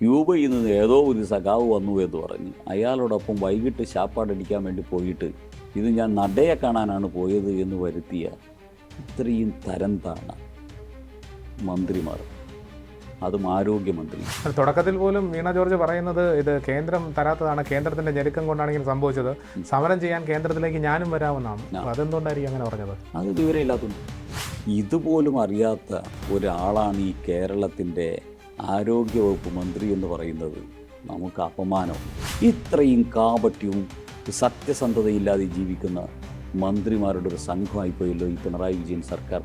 ക്യൂബയിൽ നിന്ന് ഏതോ ഒരു സഖാവ് വന്നു എന്ന് പറഞ്ഞ്. അയാളോടൊപ്പം വൈകിട്ട് ശാപ്പാടടിക്കാൻ വേണ്ടി പോയിട്ട് ഇത് ഞാൻ നടയെ കാണാനാണ് പോയത് എന്ന് വരുത്തിയ ഇത്രയും തരം താണ മന്ത്രിമാർ. അതും ആരോഗ്യമന്ത്രി. തുടക്കത്തിൽ പോലും വീണ ജോർജ് പറയുന്നത് ഇത് കേന്ദ്രം തരാത്തതാണ് കേന്ദ്രത്തിന്റെ ഞെരുക്കം കൊണ്ടാണ് ഇങ്ങനെ സംഭവിച്ചത്. സമരം ചെയ്യാൻ കേന്ദ്രത്തിലേക്ക് ഞാനും വരാമെന്നാണ് അതെന്തുകൊണ്ടായിരിക്കും അങ്ങനെ പറഞ്ഞത്? അത് വിവരമില്ലാത്തതുണ്ട് ഇതുപോലും അറിയാത്ത ഒരാളാണ് ഈ കേരളത്തിന്റെ ആരോഗ്യവകുപ്പ് മന്ത്രി എന്ന് പറയുന്നത് നമുക്ക് അപമാനം. ഇത്രയും കാപട്യവും സത്യസന്ധതയില്ലാതെ ജീവിക്കുന്ന മന്ത്രിമാരുടെ ഒരു സംഘമായിപ്പോയല്ലോ ഈ പിണറായി വിജയൻ സർക്കാർ.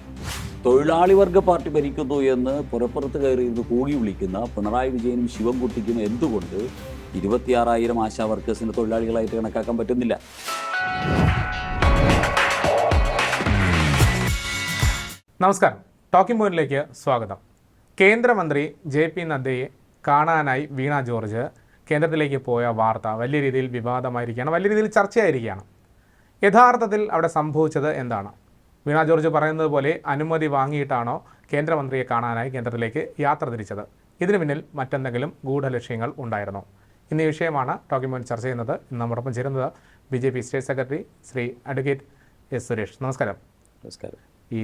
തൊഴിലാളി വർഗ പാർട്ടി ഭരിക്കുന്നു എന്ന് പുറപ്പുറത്ത് കയറി ഇരുന്ന് കൂകി വിളിക്കുന്ന പിണറായി വിജയനും ശിവൻകുട്ടിക്കും എന്തുകൊണ്ട് ഇരുപത്തിയാറായിരം ആശാ വർക്കേഴ്സിന് തൊഴിലാളികളായിട്ട് കണക്കാക്കാൻ പറ്റുന്നില്ല? നമസ്കാരം. ടോക്കിംഗ് പോയിന്റിലേക്ക് സ്വാഗതം. കേന്ദ്രമന്ത്രി ജെ പി നദ്ദയെ കാണാനായി വീണ ജോർജ് കേന്ദ്രത്തിലേക്ക് പോയ വാർത്ത വലിയ രീതിയിൽ വിവാദമായിരിക്കുകയാണ് വലിയ രീതിയിൽ ചർച്ചയായിരിക്കുകയാണ്. യഥാർത്ഥത്തിൽ അവിടെ സംഭവിച്ചത് എന്താണ്? വീണ ജോർജ് പറയുന്നത് പോലെ അനുമതി വാങ്ങിയിട്ടാണോ കേന്ദ്രമന്ത്രിയെ കാണാനായി കേന്ദ്രത്തിലേക്ക് യാത്ര തിരിച്ചത്? ഇതിനു പിന്നിൽ മറ്റെന്തെങ്കിലും ഗൂഢലക്ഷ്യങ്ങൾ ഉണ്ടായിരുന്നോ? ഇന്ന് ഈ വിഷയമാണ് ഡോക്യുമെന്റ് ചർച്ച ചെയ്യുന്നത്. ഇന്ന് നമ്മോടൊപ്പം ചേരുന്നത് B J P state secretary Shri advocate S Suresh. നമസ്കാരം. നമസ്കാരം. ഈ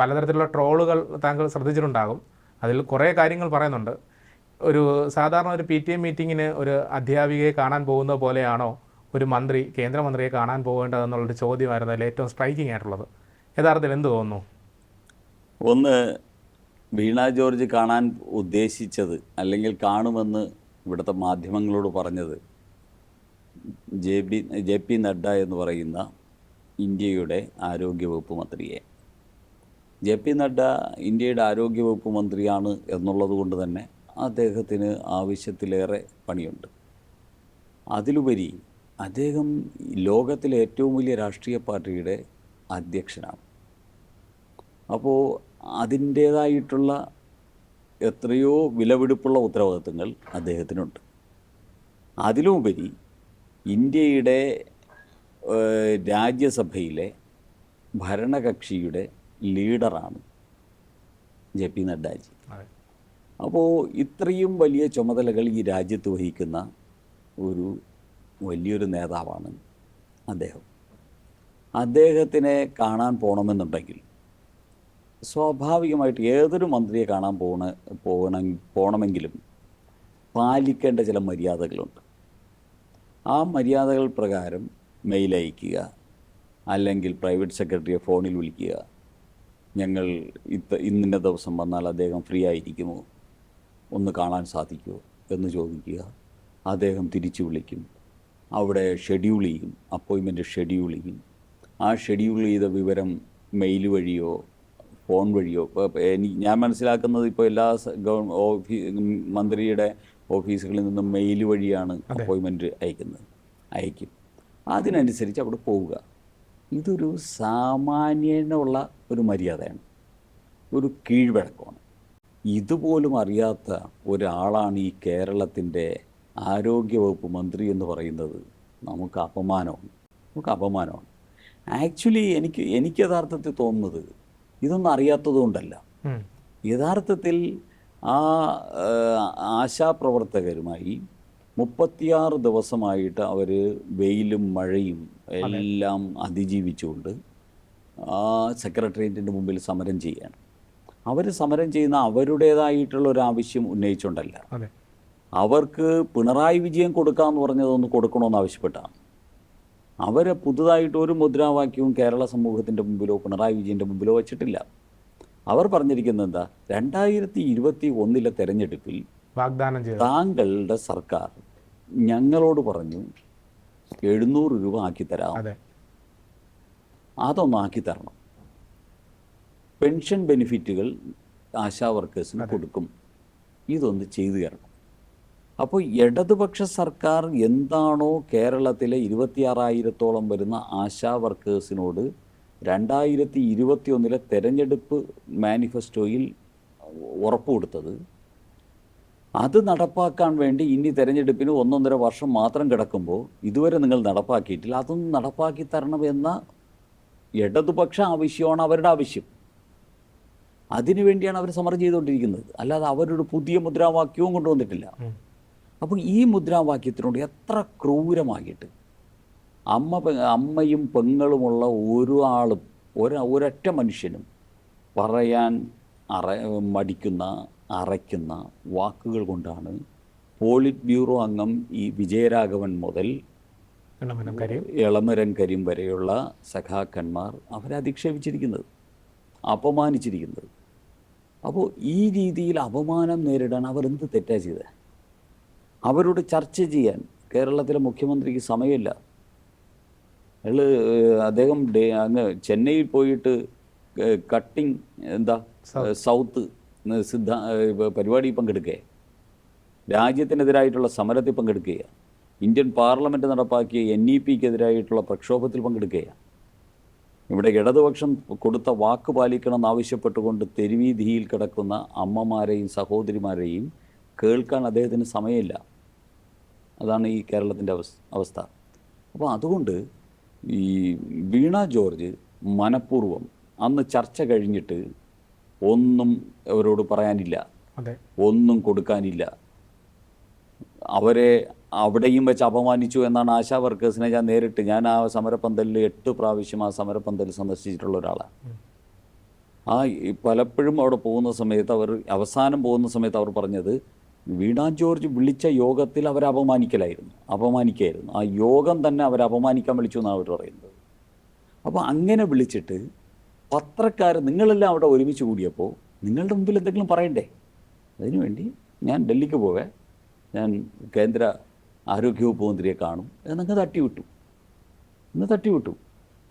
പലതരത്തിലുള്ള ട്രോളുകൾ താങ്കൾ ശ്രദ്ധിച്ചിട്ടുണ്ടാകും. അതിൽ കുറേ കാര്യങ്ങൾ പറയുന്നുണ്ട്. ഒരു സാധാരണ ഒരു പി ടി എം മീറ്റിങ്ങിന് ഒരു അധ്യാപികയെ കാണാൻ പോകുന്ന പോലെയാണോ ഒരു മന്ത്രി കേന്ദ്രമന്ത്രിയെ കാണാൻ പോകേണ്ടതെന്നുള്ളൊരു ചോദ്യമായിരുന്നു അതിൽ ഏറ്റവും സ്ട്രൈക്കിംഗ് ആയിട്ടുള്ളത്. യഥാർത്ഥത്തിൽ എന്ത് തോന്നുന്നു? ഒന്ന് വീണ ജോർജ് കാണാൻ ഉദ്ദേശിച്ചത് അല്ലെങ്കിൽ കാണുമെന്ന് ഇവിടുത്തെ മാധ്യമങ്ങളോട് പറഞ്ഞത് J P J P Nadda എന്ന് പറയുന്ന ഇന്ത്യയുടെ ആരോഗ്യവകുപ്പ് മന്ത്രിയെ. ജെ പി നഡ്ഡ ഇന്ത്യയുടെ ആരോഗ്യവകുപ്പ് മന്ത്രിയാണ് എന്നുള്ളത് കൊണ്ട് തന്നെ അദ്ദേഹത്തിന് ആവശ്യത്തിലേറെ പണിയുണ്ട്. അതിലുപരി അദ്ദേഹം ലോകത്തിലെ ഏറ്റവും വലിയ രാഷ്ട്രീയ പാർട്ടിയുടെ അധ്യക്ഷനാണ്. അപ്പോൾ അതിന്റേതായിട്ടുള്ള എത്രയോ വിലപിടിപ്പുള്ള ഉത്തരവാദിത്തങ്ങൾ അദ്ദേഹത്തിനുണ്ട്. അതിലുപരി ഇന്ത്യയുടെ രാജ്യസഭയിലെ ഭരണകക്ഷിയുടെ ലീഡറാണ് ജെ പി നഡ്ഡാജി. അപ്പോൾ ഇത്രയും വലിയ ചുമതലകൾ ഈ രാജ്യത്ത് വഹിക്കുന്ന ഒരു വലിയൊരു നേതാവാണ് അദ്ദേഹം. അദ്ദേഹത്തിനെ കാണാൻ പോകണമെന്നുണ്ടെങ്കിൽ സ്വാഭാവികമായിട്ട് ഏതൊരു മന്ത്രിയെ കാണാൻ പോണ പോകണ പോകണമെങ്കിലും പാലിക്കേണ്ട ചില മര്യാദകളുണ്ട്. ആ മര്യാദകൾ പ്രകാരം മെയിൽ അയക്കുക അല്ലെങ്കിൽ പ്രൈവറ്റ് സെക്രട്ടറിയെ ഫോണിൽ വിളിക്കുക ഞങ്ങൾ ഇത്ത ഇന്നിന്റെ ദിവസം വന്നാൽ അദ്ദേഹം ഫ്രീ ആയിരിക്കുമോ ഒന്ന് കാണാൻ സാധിക്കുമോ എന്ന് ചോദിക്കുക. അദ്ദേഹം തിരിച്ചു വിളിക്കും. അവിടെ ഷെഡ്യൂൾ ചെയ്യും അപ്പോയിൻമെന്റ് ഷെഡ്യൂൾ ചെയ്യും. ആ ഷെഡ്യൂൾ ചെയ്ത വിവരം മെയിൽ വഴിയോ ഫോൺ വഴിയോ എനിക്ക് ഞാൻ മനസ്സിലാക്കുന്നത് ഇപ്പോൾ എല്ലാ ഗവൺ ഓഫീ മന്ത്രിയുടെ ഓഫീസുകളിൽ നിന്നും മെയിൽ വഴിയാണ് അപ്പോയിൻമെന്റ് അയക്കുന്നത് അയക്കും. അതിനനുസരിച്ച് അവിടെ പോവുക. ഇതൊരു സാമാന്യനുള്ള ഒരു മര്യാദയാണ്. ഒരു കീഴ്വഴക്കമാണ്. ഇതുപോലും അറിയാത്ത ഒരാളാണ് ഈ കേരളത്തിന്റെ ആരോഗ്യവകുപ്പ് മന്ത്രി എന്ന് പറയുന്നത്. നമുക്ക് അപമാനമാണ്. നമുക്ക് അപമാനമാണ്. ആക്ച്വലി എനിക്ക് എനിക്ക് യഥാർത്ഥത്തിൽ തോന്നുന്നത് ഇതൊന്നും അറിയാത്തതുകൊണ്ടല്ല. യഥാർത്ഥത്തിൽ ആ, ആശാപ്രവർത്തകരുമായി മുപ്പത്തിയാറ് ദിവസമായിട്ട് അവർ വെയിലും മഴയും എല്ലാം അതിജീവിച്ചുകൊണ്ട് ആ സെക്രട്ടേറിയറ്റിന്റെ മുമ്പിൽ സമരം ചെയ്യാണ്. അവർ സമരം ചെയ്യുന്ന അവരുടേതായിട്ടുള്ള ഒരു ആവശ്യം ഉന്നയിച്ചുകൊണ്ടല്ല. അവർക്ക് പിണറായി വിജയൻ കൊടുക്കാമെന്ന് പറഞ്ഞതൊന്ന് കൊടുക്കണമെന്ന് ആവശ്യപ്പെട്ടാണ്. അവരെ പുതുതായിട്ട് ഒരു മുദ്രാവാക്യവും കേരള സമൂഹത്തിന്റെ മുമ്പിലോ പിണറായി വിജയന്റെ മുമ്പിലോ വച്ചിട്ടില്ല. അവർ പറഞ്ഞിരിക്കുന്നത് എന്താ? രണ്ടായിരത്തി ഇരുപത്തി ഒന്നിലെ തെരഞ്ഞെടുപ്പിൽ വാഗ്ദാനം താങ്കളുടെ സർക്കാർ ഞങ്ങളോട് പറഞ്ഞു എഴുന്നൂറ് രൂപ ആക്കി തരാം. അതൊന്നാക്കി തരണം. പെൻഷൻ ബെനിഫിറ്റുകൾ ആശാ വർക്കേഴ്സിന് കൊടുക്കും. ഇതൊന്ന് ചെയ്തു തരണം. അപ്പോൾ ഇടതുപക്ഷ സർക്കാർ എന്താണോ കേരളത്തിലെ ഇരുപത്തിയാറായിരത്തോളം വരുന്ന ആശാ വർക്കേഴ്സിനോട് രണ്ടായിരത്തി ഇരുപത്തിയൊന്നിലെ തെരഞ്ഞെടുപ്പ് മാനിഫെസ്റ്റോയിൽ ഉറപ്പ് കൊടുത്തത് അത് നടപ്പാക്കാൻ വേണ്ടി ഇനി തെരഞ്ഞെടുപ്പിന് ഒന്നൊന്നര വർഷം മാത്രം കിടക്കുമ്പോൾ ഇതുവരെ നിങ്ങൾ നടപ്പാക്കിയിട്ടില്ല. അതൊന്നും നടപ്പാക്കി തരണം എന്ന ഇടതുപക്ഷ ആവശ്യമാണ് അവരുടെ ആവശ്യം. അതിനു വേണ്ടിയാണ് അവർ സമരം ചെയ്തുകൊണ്ടിരിക്കുന്നത്. അല്ലാതെ അവരൊരു പുതിയ മുദ്രാവാക്യവും കൊണ്ടുവന്നിട്ടില്ല. അപ്പം അപ്പോൾ ഈ മുദ്രാവാക്യത്തിനോട് എത്ര ക്രൂരമായിട്ട് അമ്മ അമ്മയും പെങ്ങളുമുള്ള ഒരു ആളും ഒരു ഒരൊറ്റ മനുഷ്യനും പറയാൻ അറ മടിക്കുന്ന അറയ്ക്കുന്ന വാക്കുകൾ കൊണ്ടാണ് പോളിറ്റ് ബ്യൂറോ അംഗം ഈ വിജയരാഘവൻ മുതൽ എളമരം കരിം. വരെയുള്ള സഖാക്കന്മാർ അവരെ അധിക്ഷേപിച്ചിരിക്കുന്നത് അപമാനിച്ചിരിക്കുന്നത്. അപ്പോൾ ഈ രീതിയിൽ അപമാനം നേരിടാൻ അവരെന്ത് തെറ്റാ ചെയ്തത് അവരോട് ചർച്ച ചെയ്യാൻ കേരളത്തിലെ മുഖ്യമന്ത്രിക്ക് സമയമില്ല. അയാൾ അദ്ദേഹം അങ്ങ് ചെന്നൈയിൽ പോയിട്ട് കട്ടിങ് എന്താ സൗത്ത് സിദ്ധ പരിപാടി പങ്കെടുക്കുക രാജ്യത്തിനെതിരായിട്ടുള്ള സമരത്തിൽ പങ്കെടുക്കുക ഇന്ത്യൻ പാർലമെന്റ് നടപ്പാക്കിയ എൻ ഇ പിക്കെതിരായിട്ടുള്ള പ്രക്ഷോഭത്തിൽ പങ്കെടുക്കുക ഇവിടെ ഇടതുപക്ഷം കൊടുത്ത വാക്ക് പാലിക്കണമെന്ന് ആവശ്യപ്പെട്ടുകൊണ്ട് തെരുവീതിയിൽ കിടക്കുന്ന അമ്മമാരെയും സഹോദരിമാരെയും കേൾക്കാൻ അദ്ദേഹത്തിന് സമയമില്ല. അതാണ് ഈ കേരളത്തിന്റെ അവസ്ഥ. അപ്പോൾ അതുകൊണ്ട് ഈ വീണ ജോർജ് മനഃപൂർവം അന്ന് ചർച്ച കഴിഞ്ഞിട്ട് ഒന്നും അവരോട് പറയാനില്ല. ഒന്നും കൊടുക്കാനില്ല. അവരെ അവിടെയും വെച്ച് അപമാനിച്ചു എന്നാണ് ആശാ വർക്കേഴ്സിനെ ഞാൻ നേരിട്ട് ഞാൻ ആ സമരപ്പന്തലിൽ എട്ട് പ്രാവശ്യം ആ സമരപ്പന്തൽ സന്ദർശിച്ചിട്ടുള്ള ഒരാളാണ് ആ പലപ്പോഴും അവിടെ പോകുന്ന സമയത്ത് അവർ അവസാനം പോകുന്ന സമയത്ത് അവർ പറഞ്ഞത് വീണ ജോർജ് വിളിച്ച യോഗത്തിൽ അവരെ അപമാനിക്കലായിരുന്നു. അപമാനിക്കായിരുന്നു. ആ യോഗം തന്നെ അവരെ അപമാനിക്കാൻ വിളിച്ചു എന്നാണ് അവർ പറയുന്നത്. അപ്പോൾ അങ്ങനെ വിളിച്ചിട്ട് പത്രക്കാർ നിങ്ങളെല്ലാം അവിടെ ഒരുമിച്ച് കൂടിയപ്പോൾ നിങ്ങളുടെ മുമ്പിൽ എന്തെങ്കിലും പറയണ്ടേ? അതിനുവേണ്ടി ഞാൻ ഡൽഹിക്ക് പോവേ. ഞാൻ കേന്ദ്ര ആരോഗ്യവകുപ്പ് മന്ത്രിയെ കാണും. എന്നങ്ങ് തട്ടിവിട്ടു. ഇന്ന് തട്ടിവിട്ടു.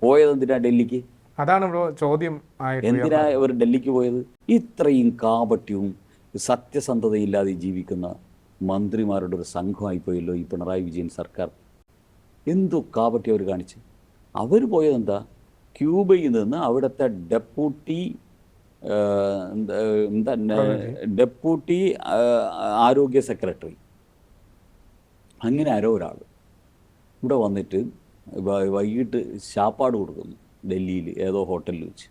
പോയത് എന്തിനാ ഡൽഹിക്ക്? അതാണ് ചോദ്യം എന്തിനാ ഇവർ ഡൽഹിക്ക് പോയത്? ഇത്രയും കാപട്യവും സത്യസന്ധതയില്ലാതെ ജീവിക്കുന്ന മന്ത്രിമാരുടെ ഒരു സംഘമായിപ്പോയല്ലോ ഈ പിണറായി വിജയൻ സർക്കാർ. എന്തോ കാപട്യം അവർ കാണിച്ച്. അവർ പോയത് എന്താ ക്യൂബയിൽ നിന്ന് അവിടുത്തെ ഡെപ്യൂട്ടി എന്താ ഡെപ്യൂട്ടി ആരോഗ്യ സെക്രട്ടറി. അങ്ങനെ ആരോ ഒരാൾ ഇവിടെ വന്നിട്ട് വൈകിട്ട് ശാപ്പാട് കൊടുക്കുന്നു ഡൽഹിയിൽ ഏതോ ഹോട്ടലിൽ വെച്ച്.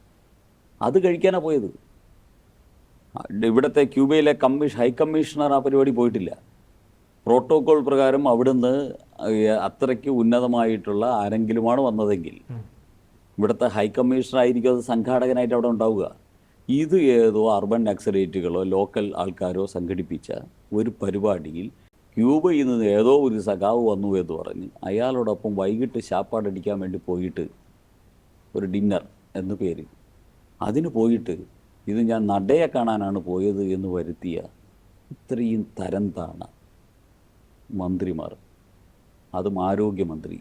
അത് കഴിക്കാനാണ് പോയത്. ഇവിടുത്തെ ക്യൂബയിലെ കമ്മീഷൻ ഹൈക്കമ്മീഷണർ ആ പരിപാടി പോയിട്ടില്ല. പ്രോട്ടോകോൾ പ്രകാരം അവിടുന്ന് അത്രയ്ക്ക് ഉന്നതമായിട്ടുള്ള ആരെങ്കിലുമാണ് വന്നതെങ്കിൽ ഇവിടുത്തെ ഹൈ കമ്മീഷണർ ആയിരിക്കും അത് സംഘാടകനായിട്ട് അവിടെ ഉണ്ടാവുക. ഇത് ഏതോ അർബൻ നക്സലേറ്റുകളോ ലോക്കൽ ആൾക്കാരോ സംഘടിപ്പിച്ച ഒരു പരിപാടിയിൽ ക്യൂബയിൽ നിന്ന് ഏതോ ഒരു സഖാവ് വന്നു എന്ന് പറഞ്ഞ് അയാളോടൊപ്പം വൈകിട്ട് ശാപ്പാടടിക്കാൻ വേണ്ടി പോയിട്ട് ഒരു ഡിന്നർ എന്ന പേര്. അതിന് പോയിട്ട് ഇത് ഞാൻ നടയെ കാണാനാണ് പോയത് എന്ന് വരുത്തിയ ഇത്രയും തരം താണ മന്ത്രിമാർ. അതും ആരോഗ്യമന്ത്രി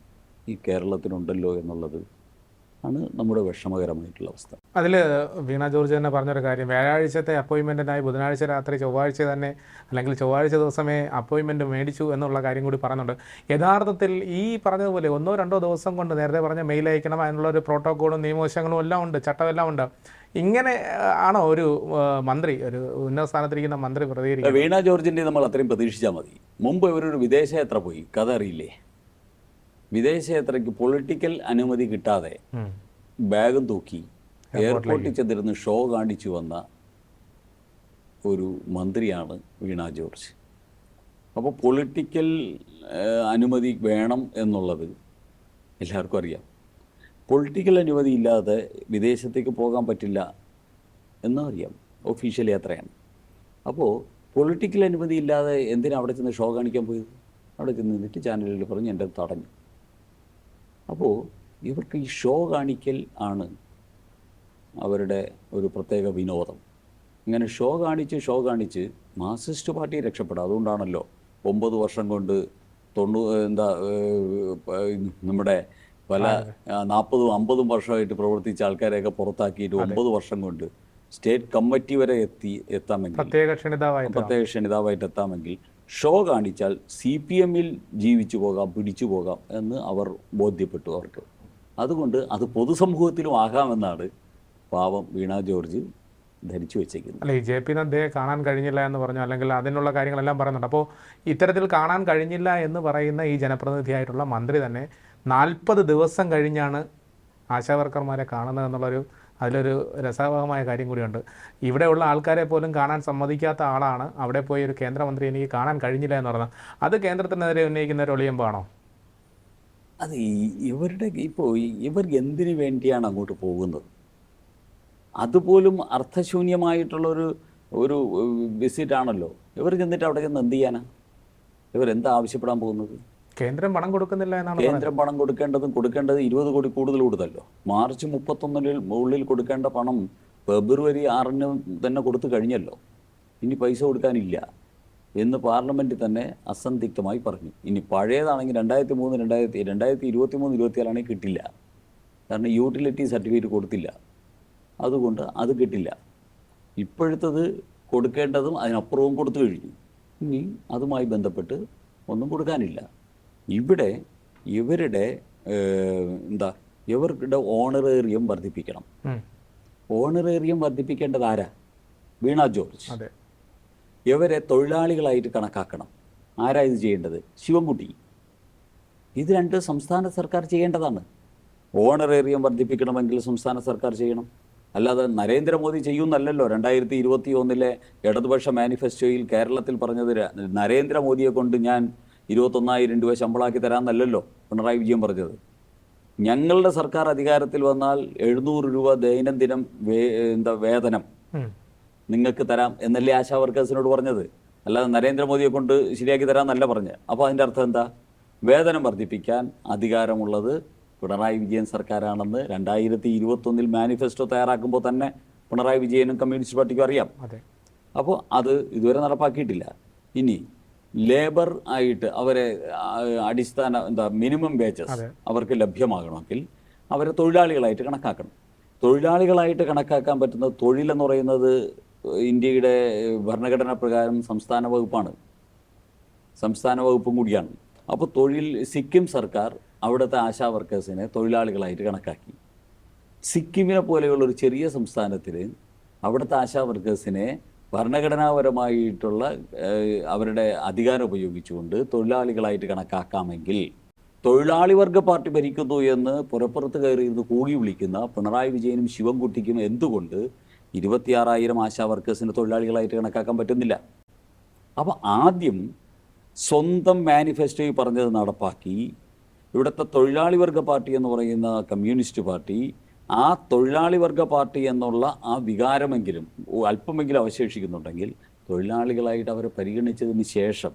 ഈ കേരളത്തിനുണ്ടല്ലോ എന്നുള്ളത് ആണ് നമ്മുടെ വിഷമകരമായിട്ടുള്ള അവസ്ഥ. അതിൽ വീണ ജോർജ് തന്നെ പറഞ്ഞൊരു കാര്യം വ്യാഴാഴ്ചത്തെ അപ്പോയിൻമെന്റിനായി ബുധനാഴ്ച രാത്രി ചൊവ്വാഴ്ച തന്നെ അല്ലെങ്കിൽ ചൊവ്വാഴ്ച ദിവസമേ അപ്പോയിൻമെന്റ് മേടിച്ചു എന്നുള്ള കാര്യം കൂടി പറയുന്നുണ്ട്. യഥാർത്ഥത്തിൽ ഈ പറഞ്ഞതുപോലെ ഒന്നോ രണ്ടോ ദിവസം കൊണ്ട് നേരത്തെ പറഞ്ഞ മെയിൽ അയക്കണം അതിനുള്ള ഒരു പ്രോട്ടോക്കോളും നിയമവശങ്ങളും എല്ലാം ഉണ്ട് ചട്ടമെല്ലാം ഉണ്ട്. ഇങ്ങനെ ആണോ ഒരു മന്ത്രി ഒരു ഉന്നത സ്ഥാനത്തിരിക്കുന്ന മന്ത്രി പ്രതികരിക്കുന്നത്? വീണ ജോർജിന്റെ നമ്മൾ അത്രയും പ്രതീക്ഷിച്ചാൽ മതി. മുമ്പ് ഇവരൊരു വിദേശയാത്ര പോയി കഥ അറിയില്ലേ? വിദേശയാത്രയ്ക്ക് പൊളിറ്റിക്കൽ അനുമതി കിട്ടാതെ ബാഗ് തൂക്കി എയർപോർട്ടിൽ ചെന്നിരുന്ന് ഷോ കാണിച്ചു വന്ന ഒരു മന്ത്രിയാണ് വീണ ജോർജ്. അപ്പോൾ പൊളിറ്റിക്കൽ അനുമതി വേണം എന്നുള്ളത് എല്ലാവർക്കും അറിയാം. പൊളിറ്റിക്കൽ അനുമതി ഇല്ലാതെ വിദേശത്തേക്ക് പോകാൻ പറ്റില്ല എന്നും അറിയാം. ഒഫീഷ്യൽ യാത്രയാണ്. അപ്പോൾ പൊളിറ്റിക്കൽ അനുമതി ഇല്ലാതെ എന്തിനാണ് അവിടെ ചെന്ന് ഷോ കാണിക്കാൻ പോയത്? അവിടെ ചെന്ന് നിന്നിട്ട് ചാനലിൽ പറഞ്ഞ് എന്റെ തടഞ്ഞു. അപ്പോൾ ഇവർക്ക് ഈ ഷോ കാണിക്കൽ ആണ് അവരുടെ ഒരു പ്രത്യേക വിനോദം. ഇങ്ങനെ ഷോ കാണിച്ച് ഷോ കാണിച്ച് മാർസിസ്റ്റ് പാർട്ടി രക്ഷപ്പെടുക അതുകൊണ്ടാണല്ലോ ഒമ്പത് വർഷം കൊണ്ട് തൊണ്ണൂ എന്താ നമ്മുടെ പല നാൽപ്പതും അമ്പതും വർഷമായിട്ട് പ്രവർത്തിച്ച ആൾക്കാരെയൊക്കെ പുറത്താക്കിയിട്ട് ഒമ്പത് വർഷം കൊണ്ട് സ്റ്റേറ്റ് കമ്മിറ്റി വരെ എത്തി എത്താമെങ്കിൽ പ്രത്യേക ക്ഷണിതാവായിട്ട്. പ്രത്യേക ക്ഷണിതാവായിട്ട് എത്താമെങ്കിൽ ഷോ കാണിച്ചാൽ സി പി എമ്മിൽ ജീവിച്ചു പോകാം പിടിച്ചു പോകാം എന്ന് അവർ ബോധ്യപ്പെട്ടു അവർക്ക്. അതുകൊണ്ട് അത് പൊതുസമൂഹത്തിലും ആകാമെന്നാണ് പാവം വീണ ജോർജ് ധരിച്ചു വെച്ചേക്കുന്നത് അല്ല ജെ പി നദ്ദയെ കാണാൻ കഴിഞ്ഞില്ല എന്ന് പറഞ്ഞു അല്ലെങ്കിൽ അതിനുള്ള കാര്യങ്ങളെല്ലാം പറയുന്നുണ്ട്. അപ്പോൾ ഇത്തരത്തിൽ കാണാൻ കഴിഞ്ഞില്ല എന്ന് പറയുന്ന ഈ ജനപ്രതിനിധിയായിട്ടുള്ള മന്ത്രി തന്നെ നാൽപ്പത് ദിവസം കഴിഞ്ഞാണ് ആശാവർക്കർമാരെ കാണുന്നത് എന്നുള്ളൊരു അതിലൊരു രസകരമായ കാര്യം കൂടിയുണ്ട്. ഇവിടെയുള്ള ആൾക്കാരെ പോലും കാണാൻ സമ്മതിക്കാത്ത ആളാണ് അവിടെ പോയി ഒരു കേന്ദ്രമന്ത്രി എനിക്ക് കാണാൻ കഴിഞ്ഞില്ല എന്ന് പറഞ്ഞാൽ. അത് കേന്ദ്രത്തിനെതിരെ ഉന്നയിക്കുന്ന ഒരു ഒളിയമ്പാണോ അത് ഇവരുടെ ഇപ്പോൾ ഇവർ എന്തിനു വേണ്ടിയാണ് അങ്ങോട്ട് പോകുന്നത്? അതുപോലും അർത്ഥശൂന്യമായിട്ടുള്ളൊരു ഒരു വിസിറ്റ് ആണല്ലോ ഇവർ ചെന്നിട്ട് അവിടെ ചെന്ന് എന്ത് ചെയ്യാനാണ് ഇവർ എന്താ ആവശ്യപ്പെടാൻ പോകുന്നത്? കേന്ദ്രം പണം കൊടുക്കുന്നില്ല എന്നാണ് കേന്ദ്രം പണം കൊടുക്കേണ്ടതും കൊടുക്കേണ്ടത് ഇരുപത് കോടി കൂടുതൽ കൊടുത്തല്ലോ. മാർച്ച് മുപ്പത്തൊന്നിൽ ഉള്ളിൽ കൊടുക്കേണ്ട പണം ഫെബ്രുവരി ആറിന് തന്നെ കൊടുത്തു കഴിഞ്ഞല്ലോ. ഇനി പൈസ കൊടുക്കാനില്ല എന്ന് പാർലമെന്റിൽ തന്നെ അസന്ധിഗ്ധമായി പറഞ്ഞു. ഇനി പഴയതാണെങ്കിൽ രണ്ടായിരത്തി മൂന്ന് രണ്ടായിരത്തി രണ്ടായിരത്തി ഇരുപത്തി മൂന്ന് ഇരുപത്തിയാലാണെങ്കിൽ കിട്ടില്ല. കാരണം യൂട്ടിലിറ്റി സർട്ടിഫിക്കറ്റ് കൊടുത്തില്ല. അതുകൊണ്ട് അത് കിട്ടില്ല. ഇപ്പോഴത്തത് കൊടുക്കേണ്ടതും അതിനപ്പുറവും കൊടുത്തു കഴിഞ്ഞു. ഇനി അതുമായി ബന്ധപ്പെട്ട് ഒന്നും കൊടുക്കാനില്ല. ഇവിടെ ഇവരുടെ എന്താ ഇവരുടെ ഓണറേറിയം വർദ്ധിപ്പിക്കണം. ഓണറേറിയം വർദ്ധിപ്പിക്കേണ്ടത് ആരാ? വീണ ജോർജ്. ഇവരെ തൊഴിലാളികളായിട്ട് കണക്കാക്കണം. ആരാ ഇത് ചെയ്യേണ്ടത്? ശിവൻകുട്ടി. ഇത് രണ്ട് സംസ്ഥാന സർക്കാർ ചെയ്യേണ്ടതാണ്. ഓണറേറിയം വർദ്ധിപ്പിക്കണമെങ്കിൽ സംസ്ഥാന സർക്കാർ ചെയ്യണം. അല്ലാതെ നരേന്ദ്രമോദി ചെയ്യുന്നല്ലല്ലോ. രണ്ടായിരത്തി ഇരുപത്തി ഒന്നിലെ ഇടതുപക്ഷ മാനിഫെസ്റ്റോയിൽ കേരളത്തിൽ പറഞ്ഞത് നരേന്ദ്രമോദിയെ കൊണ്ട് ഞാൻ ഇരുപത്തൊന്നായിരം രൂപ ശമ്പളമാക്കി തരാമെന്നല്ലല്ലോ പിണറായി വിജയൻ പറഞ്ഞത്. ഞങ്ങളുടെ സർക്കാർ അധികാരത്തിൽ വന്നാൽ എഴുന്നൂറ് രൂപ ദൈനംദിനം വേ എന്താ വേതനം നിങ്ങൾക്ക് തരാം എന്നല്ലേ ആശാ വർക്കേഴ്സിനോട് പറഞ്ഞത്. അല്ലാതെ നരേന്ദ്രമോദിയെ കൊണ്ട് ശരിയാക്കി തരാമെന്നല്ല പറഞ്ഞത്. അപ്പോൾ അതിന്റെ അർത്ഥം എന്താ? വേതനം വർദ്ധിപ്പിക്കാൻ അധികാരമുള്ളത് പിണറായി വിജയൻ സർക്കാരാണെന്ന് രണ്ടായിരത്തി ഇരുപത്തൊന്നിൽ മാനിഫെസ്റ്റോ തയ്യാറാക്കുമ്പോൾ തന്നെ പിണറായി വിജയനും കമ്മ്യൂണിസ്റ്റ് പാർട്ടിക്കും അറിയാം. അപ്പോൾ അത് ഇതുവരെ നടപ്പാക്കിയിട്ടില്ല. ഇനി ലേബർ ആയിട്ട് അവരെ അടിസ്ഥാന എന്താ മിനിമം വേജസ് അവർക്ക് ലഭ്യമാകണമെങ്കിൽ അവരെ തൊഴിലാളികളായിട്ട് കണക്കാക്കണം. തൊഴിലാളികളായിട്ട് കണക്കാക്കാൻ പറ്റുന്ന തൊഴിലെന്ന് പറയുന്നത് ഇന്ത്യയുടെ ഭരണഘടനാ പ്രകാരം സംസ്ഥാന വകുപ്പാണ്. സംസ്ഥാന വകുപ്പും കൂടിയാണ്. അപ്പോൾ തൊഴിൽ സിക്കിം സർക്കാർ അവിടുത്തെ ആശാ വർക്കേഴ്സിനെ തൊഴിലാളികളായിട്ട് കണക്കാക്കി. സിക്കിമിനെ പോലെയുള്ള ഒരു ചെറിയ സംസ്ഥാനത്തിൽ അവിടുത്തെ ആശാ വർക്കേഴ്സിനെ ഭരണഘടനാപരമായിട്ടുള്ള അവരുടെ അധികാരം ഉപയോഗിച്ചുകൊണ്ട് തൊഴിലാളികളായിട്ട് കണക്കാക്കാമെങ്കിൽ തൊഴിലാളി വർഗ പാർട്ടി ഭരിക്കുന്നു എന്ന് പുറപ്പുറത്ത് കയറിയിരുന്ന് കൂകി വിളിക്കുന്ന പിണറായി വിജയനും ശിവൻകുട്ടിക്കും എന്തുകൊണ്ട് ഇരുപത്തിയാറായിരം ആശാ വർക്കേഴ്സിനെ തൊഴിലാളികളായിട്ട് കണക്കാക്കാൻ പറ്റുന്നില്ല? അപ്പോൾ ആദ്യം സ്വന്തം മാനിഫെസ്റ്റോയിൽ പറഞ്ഞത് നടപ്പാക്കി ഇവിടുത്തെ തൊഴിലാളി വർഗ പാർട്ടി എന്ന് പറയുന്ന കമ്മ്യൂണിസ്റ്റ് പാർട്ടി ആ തൊഴിലാളി വർഗ പാർട്ടി എന്നുള്ള ആ വികാരമെങ്കിലും അല്പമെങ്കിലും അവശേഷിക്കുന്നുണ്ടെങ്കിൽ തൊഴിലാളികളായിട്ട് അവരെ പരിഗണിച്ചതിന് ശേഷം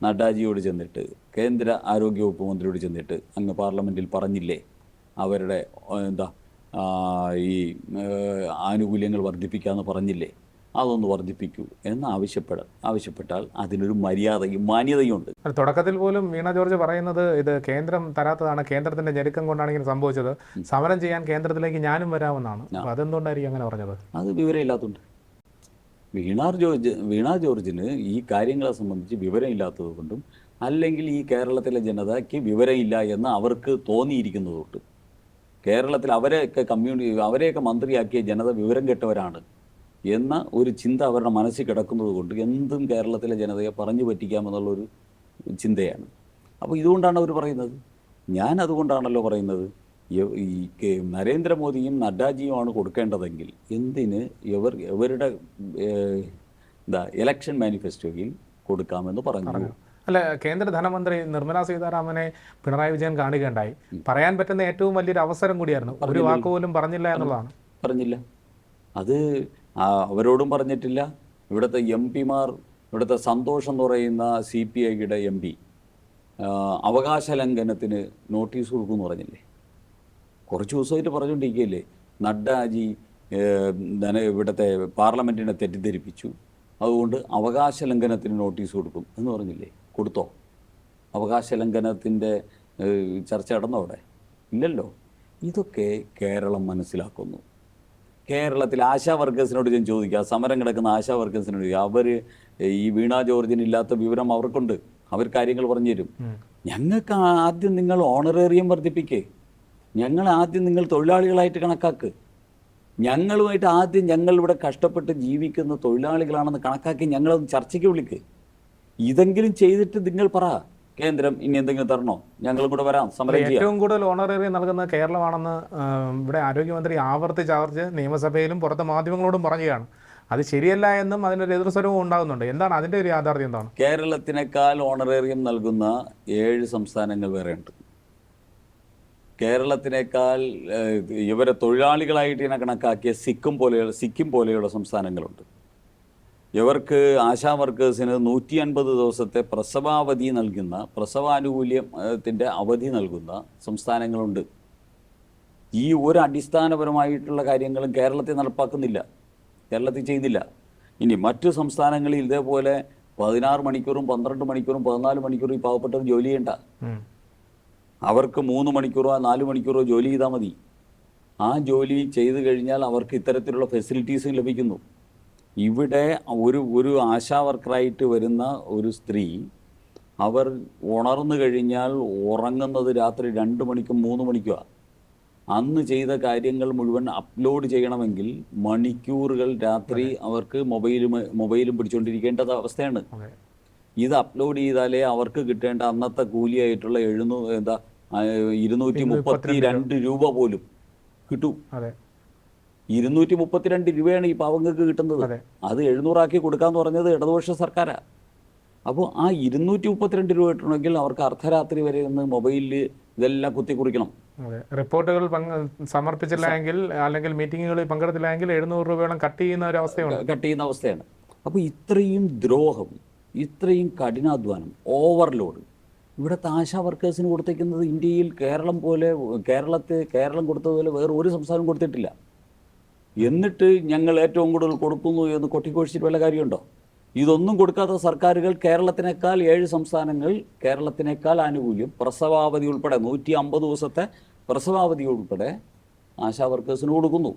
നഡ്ഡാജിയോട് ചെന്നിട്ട് കേന്ദ്ര ആരോഗ്യവകുപ്പ് മന്ത്രിയോട് ചെന്നിട്ട് അങ്ങ് പാർലമെന്റിൽ പറഞ്ഞില്ലേ അവരുടെ എന്താ ഈ ആനുകൂല്യങ്ങൾ വർദ്ധിപ്പിക്കാമെന്ന് പറഞ്ഞില്ലേ? അതൊന്ന് വർദ്ധിപ്പിക്കൂ എന്ന് ആവശ്യപ്പെട ആവശ്യപ്പെട്ടാൽ അതിനൊരു മര്യാദയും മാന്യതയും ഉണ്ട്. തുടക്കത്തിൽ പോലും വീണ ജോർജ് പറയുന്നത് ഇത് കേന്ദ്രം തരാത്തതാണ് കേന്ദ്രത്തിന്റെ ഞെരുക്കം കൊണ്ടാണ് ഇങ്ങനെ സംഭവിച്ചത് സമരം ചെയ്യാൻ കേന്ദ്രത്തിലേക്ക് ഞാനും വരാമെന്നാണ്. അതെന്തുകൊണ്ടായിരിക്കും അങ്ങനെ പറഞ്ഞത്? അത് വിവരമില്ലാത്തതുണ്ട്. വീണാർ ജോർജ് വീണ ജോർജിന് ഈ കാര്യങ്ങളെ സംബന്ധിച്ച് വിവരമില്ലാത്തത് കൊണ്ടും അല്ലെങ്കിൽ ഈ കേരളത്തിലെ ജനതയ്ക്ക് വിവരമില്ല എന്ന് അവർക്ക് തോന്നിയിരിക്കുന്നതുകൊണ്ട്. കേരളത്തിൽ അവരെയൊക്കെ കമ്മ്യൂണി അവരെയൊക്കെ മന്ത്രിയാക്കിയ ജനത വിവരം കെട്ടവരാണ്. എന്ന ഒരു ചിന്ത അവരുടെ മനസ്സിൽ കിടക്കുന്നത് കൊണ്ട് എന്തും കേരളത്തിലെ ജനതയെ പറഞ്ഞു പറ്റിക്കാമെന്നുള്ളൊരു ചിന്തയാണ്. അപ്പോൾ ഇതുകൊണ്ടാണ് അവർ പറയുന്നത്. ഞാൻ അതുകൊണ്ടാണല്ലോ പറയുന്നത്. ഈ നരേന്ദ്രമോദിയും നഡ്ഡാജിയുമാണ് കൊടുക്കേണ്ടതെങ്കിൽ എന്തിന് ഇവർ ഇവരുടെ എന്താ ഇലക്ഷൻ മാനിഫെസ്റ്റോയിൽ കൊടുക്കാമെന്ന് പറഞ്ഞു. അല്ല കേന്ദ്ര ധനമന്ത്രി നിർമ്മല സീതാരാമനെ പിണറായി വിജയൻ കാണുകയുണ്ടായി. പറയാൻ പറ്റുന്ന ഏറ്റവും വലിയൊരു അവസരം കൂടിയായിരുന്നു. ഒരു വാക്കുപോലും പറഞ്ഞില്ല. എന്നുള്ളതാണ്. പറഞ്ഞില്ല. അത് അവരോടും പറഞ്ഞിട്ടില്ല. ഇവിടുത്തെ എം പിമാർ ഇവിടുത്തെ സന്തോഷം എന്ന് പറയുന്ന സി പി ഐയുടെ എം പി അവകാശ ലംഘനത്തിന് നോട്ടീസ് കൊടുക്കുമെന്ന് പറഞ്ഞില്ലേ? കുറച്ച് ദിവസമായിട്ട് പറഞ്ഞുകൊണ്ടിരിക്കുകയല്ലേ? നഡ്ഡാജി ഇവിടുത്തെ പാർലമെന്റിനെ തെറ്റിദ്ധരിപ്പിച്ചു. അതുകൊണ്ട് അവകാശ ലംഘനത്തിന് നോട്ടീസ് കൊടുക്കും എന്ന് പറഞ്ഞില്ലേ? കൊടുത്തോ? അവകാശ ലംഘനത്തിന്റെ ചർച്ച നടന്നോ അവിടെ? ഇല്ലല്ലോ. ഇതൊക്കെ കേരളം മനസ്സിലാക്കുന്നു. കേരളത്തിൽ ആശാ വർക്കേഴ്സിനോട് ഞാൻ ചോദിക്കുക സമരം കിടക്കുന്ന ആശാ വർക്കേഴ്സിനോട് അവർ ഈ വീണ ജോർജിന് ഇല്ലാത്ത വിവരം അവർക്കുണ്ട്. അവർ കാര്യങ്ങൾ പറഞ്ഞു തരും. ഞങ്ങൾക്ക് ആദ്യം നിങ്ങൾ ഓണറേറിയം വർദ്ധിപ്പിക്കേ. ഞങ്ങൾ ആദ്യം നിങ്ങൾ തൊഴിലാളികളായിട്ട് കണക്കാക്ക്. ഞങ്ങളുമായിട്ട് ആദ്യം ഞങ്ങൾ ഇവിടെ കഷ്ടപ്പെട്ട് ജീവിക്കുന്ന തൊഴിലാളികളാണെന്ന് കണക്കാക്കി ഞങ്ങളത് ചർച്ചയ്ക്ക് വിളിക്ക്. ഇതെങ്കിലും ചെയ്തിട്ട് നിങ്ങൾ പറ. കേന്ദ്രം ഇനി എന്തെങ്കിലും തരണോ? ഞങ്ങളും കൂടെ വരാം സമരം ഏറ്റവും കൂടുതൽ ഓണറേറിയം നൽകുന്ന കേരളമാണെന്ന് ഇവിടെ ആരോഗ്യമന്ത്രി ആവർത്തിച്ച് ആവർത്തിച്ച് നിയമസഭയിലും പുറത്തെ മാധ്യമങ്ങളോടും പറയുകയാണ് അത് ശരിയല്ല എന്നും അതിനൊരു എതിർസ്വരവും ഉണ്ടാകുന്നുണ്ട്. എന്താണ് അതിന്റെ ഒരു യാഥാർത്ഥ്യം എന്താണ്? കേരളത്തിനേക്കാൾ ഓണറേറിയം നൽകുന്ന ഏഴ് സംസ്ഥാനങ്ങൾ വേറെയുണ്ട്. കേരളത്തിനേക്കാൾ ഇവരെ തൊഴിലാളികളായിട്ട് ഇതിനെ കണക്കാക്കിയ സിക്കിം പോലെയുള്ള സിക്കിം പോലെയുള്ള സംസ്ഥാനങ്ങളുണ്ട്. ഇവർക്ക് ആശാ വർക്കേഴ്സിന് നൂറ്റി അൻപത് ദിവസത്തെ പ്രസവാവധി നൽകുന്ന പ്രസവാനുകൂല്യത്തിന്റെ അവധി നൽകുന്ന സംസ്ഥാനങ്ങളുണ്ട്. ഈ ഒരു അടിസ്ഥാനപരമായിട്ടുള്ള കാര്യങ്ങളും കേരളത്തിൽ നടപ്പാക്കുന്നില്ല. കേരളത്തിൽ ചെയ്യുന്നില്ല. ഇനി മറ്റു സംസ്ഥാനങ്ങളിൽ ഇതേപോലെ പതിനാറ് മണിക്കൂറും പന്ത്രണ്ട് മണിക്കൂറും പതിനാല് മണിക്കൂറും ഈ പാവപ്പെട്ടവർ ജോലി ചെയ്യണ്ട. അവർക്ക് മൂന്ന് മണിക്കൂറോ നാല് മണിക്കൂറോ ജോലി ചെയ്താൽ മതി. ആ ജോലി ചെയ്തു കഴിഞ്ഞാൽ അവർക്ക് ഇത്തരത്തിലുള്ള ഫെസിലിറ്റീസും ലഭിക്കുന്നു. ഇവിടെ ഒരു ഒരു ആശാ വർക്കറായിട്ട് വരുന്ന ഒരു സ്ത്രീ അവർ ഉണർന്നു കഴിഞ്ഞാൽ ഉറങ്ങുന്നത് രാത്രി രണ്ട് മണിക്കും മൂന്ന് മണിക്കുമാണ് അന്ന് ചെയ്ത കാര്യങ്ങൾ മുഴുവൻ അപ്ലോഡ് ചെയ്യണമെങ്കിൽ മണിക്കൂറുകൾ രാത്രി അവർക്ക് മൊബൈലും മൊബൈലും പിടിച്ചുകൊണ്ടിരിക്കേണ്ട അവസ്ഥയാണ്. ഇത് അപ്ലോഡ് ചെയ്താലേ അവർക്ക് കിട്ടേണ്ട അന്നത്തെ കൂലിയായിട്ടുള്ള എഴുന്നൂ എന്താ ഇരുന്നൂറ്റി മുപ്പത്തി രണ്ട് രൂപ പോലും കിട്ടൂ. ഇരുന്നൂറ്റി മുപ്പത്തിരണ്ട് രൂപയാണ് ഈ പാവങ്ങൾക്ക് കിട്ടുന്നത്. അതെ. എഴുന്നൂറാക്കി കൊടുക്കാന്ന് പറഞ്ഞത് ഇടതുപക്ഷ സർക്കാരാ. അപ്പോൾ ആ ഇരുന്നൂറ്റി മുപ്പത്തിരണ്ട് രൂപ കിട്ടണമെങ്കിൽ അവർക്ക് അർദ്ധരാത്രി വരെ ഒന്ന് മൊബൈലിൽ ഇതെല്ലാം കുത്തി കുറിക്കണം അതെ. റിപ്പോർട്ടുകൾ സമർപ്പിച്ചില്ല എങ്കിൽ അല്ലെങ്കിൽ മീറ്റിങ്ങുകളിൽ പങ്കെടുത്തില്ല എങ്കിൽ എഴുന്നൂറ് രൂപയോളം കട്ട് ചെയ്യുന്ന ഒരു അവസ്ഥയാണ് കട്ട് ചെയ്യുന്ന അവസ്ഥയാണ്. അപ്പോൾ ഇത്രയും ദ്രോഹം ഇത്രയും കഠിനാധ്വാനം ഓവർലോഡ് ഇവിടുത്തെ ആശാ വർക്കേഴ്സിന് കൊടുത്തേക്കുന്നത് ഇന്ത്യയിൽ കേരളം പോലെ കേരളത്തെ കേരളം കൊടുത്തതുപോലെ വേറെ ഒരു സംസ്ഥാനം കൊടുത്തിട്ടില്ല. എന്നിട്ട് ഞങ്ങൾ ഏറ്റവും കൂടുതൽ കൊടുക്കുന്നു എന്ന് കൊട്ടിക്കോഴിച്ചിട്ട് വല്ല കാര്യമുണ്ടോ? ഇതൊന്നും കൊടുക്കാത്ത സർക്കാരുകൾ കേരളത്തിനേക്കാൾ ഏഴ് സംസ്ഥാനങ്ങൾ കേരളത്തിനേക്കാൾ ആനുകൂല്യം പ്രസവാവധി ഉൾപ്പെടെ നൂറ്റി അമ്പത് ദിവസത്തെ പ്രസവാവധി ഉൾപ്പെടെ ആശാ വർക്കേഴ്സിന് കൊടുക്കുന്നു.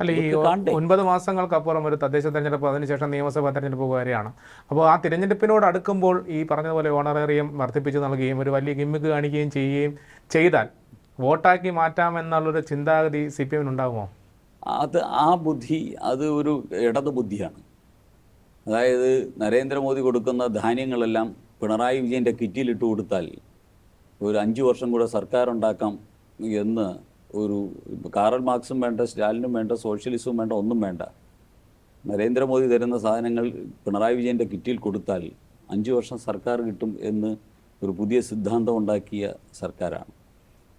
അല്ല ഈ? ഒൻപത് മാസങ്ങൾക്കപ്പുറം ഒരു തദ്ദേശ തെരഞ്ഞെടുപ്പ് അതിനുശേഷം നിയമസഭാ തെരഞ്ഞെടുപ്പ് വരെയാണ് അപ്പോൾ ആ തിരഞ്ഞെടുപ്പിനോട് അടുക്കുമ്പോൾ ഈ പറഞ്ഞതുപോലെ ഓണറേറിയം വർദ്ധിപ്പിച്ച് നൽകുകയും ഒരു വലിയ ഗിമ്മിക്ക് കാണിക്കുകയും ചെയ്യുകയും ചെയ്താൽ വോട്ടാക്കി മാറ്റാമെന്നുള്ളൊരു ചിന്താഗതി സി പി എമ്മിനുണ്ടാകുമോ അത് ആ ബുദ്ധി അത് ഒരു ഇടത് ബുദ്ധിയാണ്. അതായത് നരേന്ദ്രമോദി കൊടുക്കുന്ന ധാന്യങ്ങളെല്ലാം പിണറായി വിജയന്റെ കിറ്റിലിട്ട് കൊടുത്താൽ ഒരു അഞ്ച് വർഷം കൂടെ സർക്കാർ ഉണ്ടാക്കാം എന്ന് ഒരു കാറൽ മാർക്സും വേണ്ട സ്റ്റാലിനും വേണ്ട സോഷ്യലിസവും വേണ്ട ഒന്നും വേണ്ട. നരേന്ദ്രമോദി തരുന്ന സാധനങ്ങൾ പിണറായി വിജയന്റെ കിറ്റിൽ കൊടുത്താൽ അഞ്ച് വർഷം സർക്കാർ കിട്ടും എന്ന് ഒരു പുതിയ സിദ്ധാന്തം ഉണ്ടാക്കിയ സർക്കാരാണ്.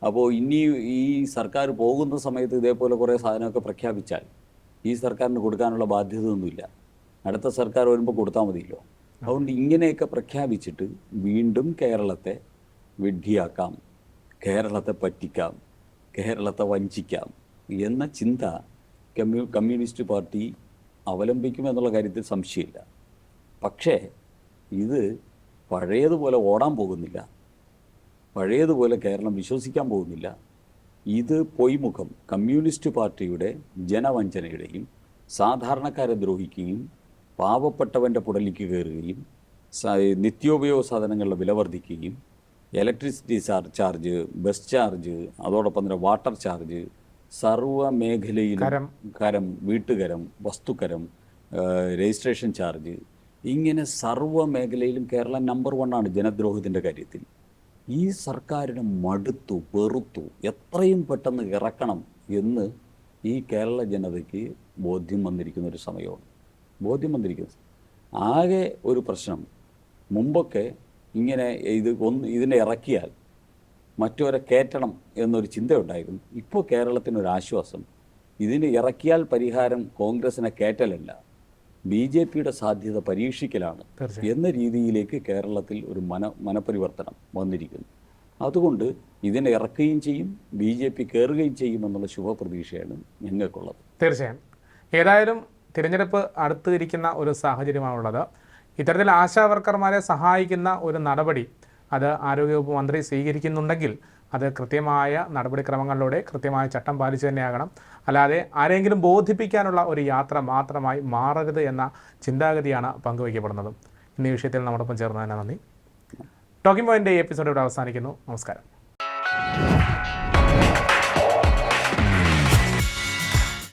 അപ്പോൾ ഇനി ഈ സർക്കാർ പോകുന്ന സമയത്ത് ഇതേപോലെ കുറേ സാധനമൊക്കെ പ്രഖ്യാപിച്ചാൽ ഈ സർക്കാരിന് കൊടുക്കാനുള്ള ബാധ്യത ഒന്നുമില്ല അടുത്ത സർക്കാർ വരുമ്പോൾ കൊടുത്താൽ മതിയല്ലോ. അതുകൊണ്ട് ഇങ്ങനെയൊക്കെ പ്രഖ്യാപിച്ചിട്ട് വീണ്ടും കേരളത്തെ വിഡ്ഢിയാക്കാം കേരളത്തെ പറ്റിക്കാം കേരളത്തെ വഞ്ചിക്കാം എന്ന ചിന്ത കമ്മ്യൂ കമ്മ്യൂണിസ്റ്റ് പാർട്ടി അവലംബിക്കുമെന്നുള്ള കാര്യത്തിൽ സംശയമില്ല. പക്ഷേ ഇത് പഴയതുപോലെ ഓടാൻ പോകുന്നില്ല. പഴയതുപോലെ കേരളം വിശ്വസിക്കാൻ പോകുന്നില്ല ഇത് പൊയ്മുഖം കമ്മ്യൂണിസ്റ്റ് പാർട്ടിയുടെ ജനവഞ്ചനയുടെയും സാധാരണക്കാരെ ദ്രോഹിക്കുകയും പാവപ്പെട്ടവന്റെ പുടലിക്ക് കയറുകയും നിത്യോപയോഗ സാധനങ്ങളുടെ വില വർദ്ധിക്കുകയും ഇലക്ട്രിസിറ്റി ചാർജ് ബസ് ചാർജ് അതോടൊപ്പം തന്നെ വാട്ടർ ചാർജ് സർവ മേഖലയിലും കരം. കരം വീട്ടുകരം വസ്തുക്കരം രജിസ്ട്രേഷൻ ചാർജ് ഇങ്ങനെ സർവ മേഖലയിലും കേരളം നമ്പർ വണ്ണാണ് ജനദ്രോഹത്തിന്റെ കാര്യത്തിൽ ഈ സർക്കാരിന് മടുത്തു വെറുത്തു എത്രയും പെട്ടെന്ന് ഇറക്കണം എന്ന് ഈ കേരള ജനതയ്ക്ക് ബോധ്യം വന്നിരിക്കുന്ന ഒരു സമയമാണ്. ബോധ്യം വന്നിരിക്കുന്നത്. ആകെ ഒരു പ്രശ്നം. മുമ്പൊക്കെ ഇങ്ങനെ ഇത് ഒന്ന് ഇതിനെ ഇറക്കിയാൽ മറ്റവരെ കയറ്റണം എന്നൊരു ചിന്തയുണ്ടായിരുന്നു. ഇപ്പോൾ കേരളത്തിനൊരാശ്വാസം ഇതിന് ഇറക്കിയാൽ പരിഹാരം കോൺഗ്രസിനെ കയറ്റലല്ല ബി ജെ പിയുടെ സാധ്യത പരീക്ഷിക്കലാണ് എന്ന രീതിയിലേക്ക് കേരളത്തിൽ ഒരു മന മനപരിവർത്തനം വന്നിരിക്കുന്നു. അതുകൊണ്ട് ഇതിനെ ഇറക്കുകയും ചെയ്യും ബി ജെ പി കയറുകയും ചെയ്യുമെന്നുള്ള ശുഭപ്രതീക്ഷയാണ് ഞങ്ങൾക്കുള്ളത്. തീർച്ചയായും. ഏതായാലും തിരഞ്ഞെടുപ്പ് അടുത്തിരിക്കുന്ന ഒരു സാഹചര്യമാണുള്ളത്. ഇത്തരത്തിൽ ആശാ വർക്കർമാരെ സഹായിക്കുന്ന ഒരു നടപടി അത് ആരോഗ്യവകുപ്പ് മന്ത്രി സ്വീകരിക്കുന്നുണ്ടെങ്കിൽ അത് കൃത്യമായ നടപടിക്രമങ്ങളിലൂടെ കൃത്യമായ ചട്ടം പാലിച്ചു തന്നെയാകണം. അല്ലാതെ ആരെങ്കിലും ബോധിപ്പിക്കാനുള്ള ഒരു യാത്ര മാത്രമായി മാറരുത് എന്ന ചിന്താഗതിയാണ് പങ്കുവയ്ക്കപ്പെടുന്നത്. ഇന്ന് വിഷയത്തിൽ നമ്മോടൊപ്പം ചേർന്നതിന് നന്ദി. ടോക്കിംഗ് പോയിന്റെ എപ്പിസോഡ് ഇവിടെ അവസാനിക്കുന്നു. നമസ്കാരം.